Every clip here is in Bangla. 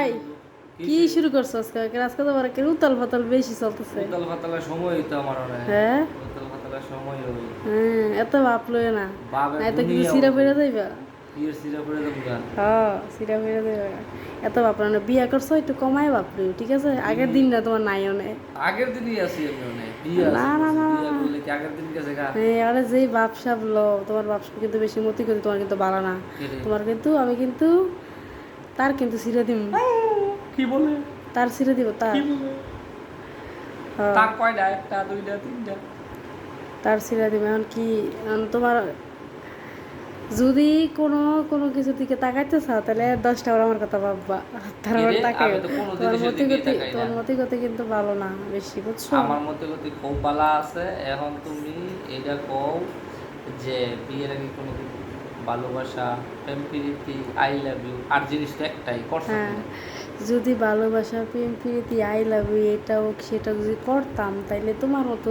এই কি শুরু করছ আজকে? আজকে তো আবার উতাল ফাতাল বেশি চলতেছে। উতাল পাতালের সময় হইতো আমার হ্যাঁ? উতাল পাতালের সময় হ্যাঁ এত লয় না। নাই তো এত কিছু সিরা ফিরে যাইবা? বিয়ের সিরা করে দেবো গা হ্যাঁ সিরা ফিরে যাইবা এত বাপ না বিয়া করছ একটু কমাই বাপ লই, ঠিক আছে? আগের দিন না তোমার নাই অনেক আগের দিনই আছি আমি অনেক না, না, না, আরে যেই বাপ সাপ লো তোমার বাপসাপ কিন্তু বেশি মতি করি তোমার কিন্তু ভালো না। তোমার কিন্তু আমি কিন্তু তার কিন্তু সিরা দিব কি বলে? তার সিরা দিব তার। কি বলে? হ্যাঁ, তার কয়টা একটা দুইটা তিনটা তার সিরা দিব এখন কি এখন তোমার যদি কোনো কোনো কিছু দিকে তাকাইতে চাও তাহলে দশটা ওর আমার কথা ভাববা তারপর আমার তাকাই তোমার মতি গতি। তোমার মতি গতি কিন্তু ভালো না বেশি বুঝছ আমার মতে গতি খুব ভালো আছে এখন তুমি এটা কও যে বিয়ের আগে কোনো ভালোবাসা প্রেম প্রীতি আই লাভ ইউ আর জিনিসটা একটাই করছ কিনা? যদি ভালোবাসা প্রেম প্রীতি আই লাভ ইউ এটা হোক সেটা যদি করতাম তাইলে তোমার মতো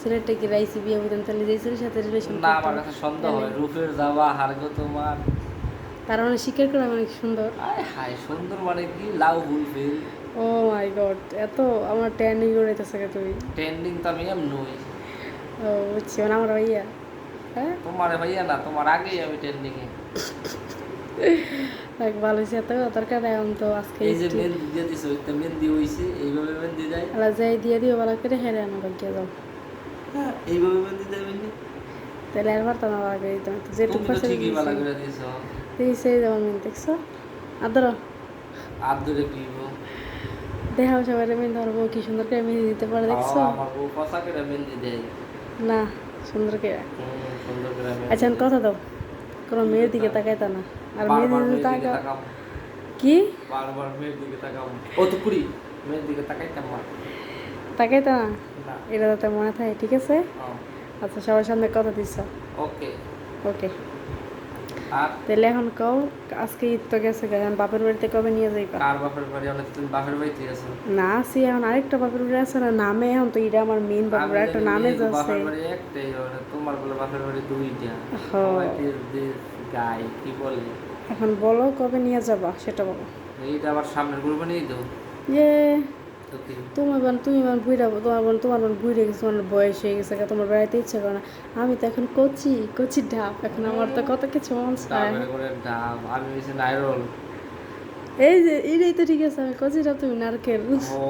ছেলেটা কি রাইসি বিয়ে হইতাম তাহলে যে ছেলের সাথে রিলেশন না আমার কাছে সন্দেহ হয় রূপের যাওয়া হারগো তোমার। তার মানে স্বীকার করে অনেক সুন্দর? আয় হায় সুন্দর মানে কি? লাউ ফুলফিল ও মাই গড এত আমার ট্যান্ডিং করাইতেছে কে তুমি? ট্রেন্ডিং তো আমি এম নই ও বুঝছি মানে আমার ভাইয়া। হ্যাঁ? তোমার ভাইয়া না তোমার আগেই আমি ট্রেন্ডিং ভালো হয়েছে এত দরকার এখন তো আজকে এই যে মেহেন্দি দিয়ে দিছো মেহেন্দি হইছে এইভাবে মেহেন্দি দেয়? আলা যাই দিয়ে দিও ভালো করে হেরে আনো বাকি যাও হ্যাঁ, এইভাবে মেহেন্দি দেয় মেহেন্দি? তাহলে আর পারতাম না ভালো করে দিতাম যেটুকু তুমি পাশে ঠিকই ভালো করে দিছো যেমন দেখছ? আদর। আর ধরে দেখাও সবাই ধরবো কি সুন্দর করে মিন দিতে পারে দেখছ? মেহেন্দি দেয়। না সুন্দর করে। মেহেন্দি আচ্ছা কথা দাও। কোনো মেয়ের দিকে তাকাইতা না। আর মেয়ের দিকে তাকা কি? বারবার মেয়ের দিকে তাকাবো ও তো কুড়ি মেয়ের দিকে তাকাইতাম না তাকাইতা না? এটা যাতে মনে থাকে ঠিক আছে? আচ্ছা সবার সামনে কথা দিচ্ছ। ওকে। ওকে। তাহলে এখন কও আজকে ঈদ তো গেছে এখন বাপের বাড়িতে কবে নিয়ে যাইবা? কার বাপের বাড়ি? অনেক তুমি বাপের বাড়িতে আছো। না আছি এখন আরেকটা বাপের বাড়ি আছে না নামে এখন তো এটা আমার মেইন বাপের বাড়ি একটা নামে যাচ্ছে। বাপের বাড়ি একটাই তোমার বলে বাপের বাড়ি দুইটা। হ্যাঁ। গাই কি বলে? এখন বলো কবে নিয়ে যাবা সেটা বলো। এইটা আবার সামনের নিয়ে দাও যে তো কি তুমি বোন তুমি বোন বুড়া তোমার বোন তোমার বোন বুড়ে গেছে তোমার বয়স হয়ে গেছে তোমার বেড়াইতে ইচ্ছে করে না। আমি তো এখন কচি কচি ঢাপ এখন আমার তো কত কিছু মন চায়। ডাব আমি নাইরল। এই যে এটাই তো ঠিক আছে আমি কচি ঢাপ তুমি নারকেল। ও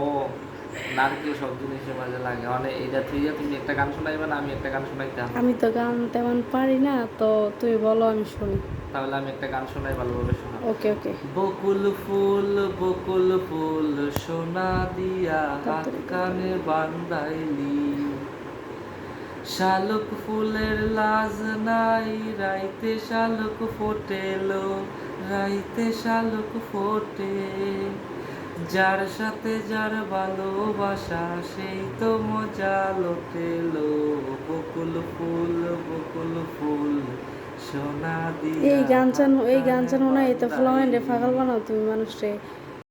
নারকেল সব জিনিসের মাঝে লাগে। মানে এটা তুই তুমি একটা গান শোনাইবে না আমি একটা গান শোনাইতাম আমি তো গান তেমন পারি না তো তুমি বলো আমি শুনি। তাহলে আমি একটা গান শোনাই ভালোভাবে শোনা। ওকে ওকে। বকুল ফুল বকুল ফুল সোনা দিয়া হাত কানে বান্দাইলি শালুক ফুলের লাজ নাই রাইতে শালুক ফোটেলো রাইতে শালুক ফোটে। যার সাথে যার ভালোবাসা সেই তো মজা লোটেলো বকুল ফুল বকুল ফুল সোনা দিয়ে এই গান চান এই গান চান না এই তো কানে ফ্লামেন্টে পাগল বানাও তুমি মানুষরে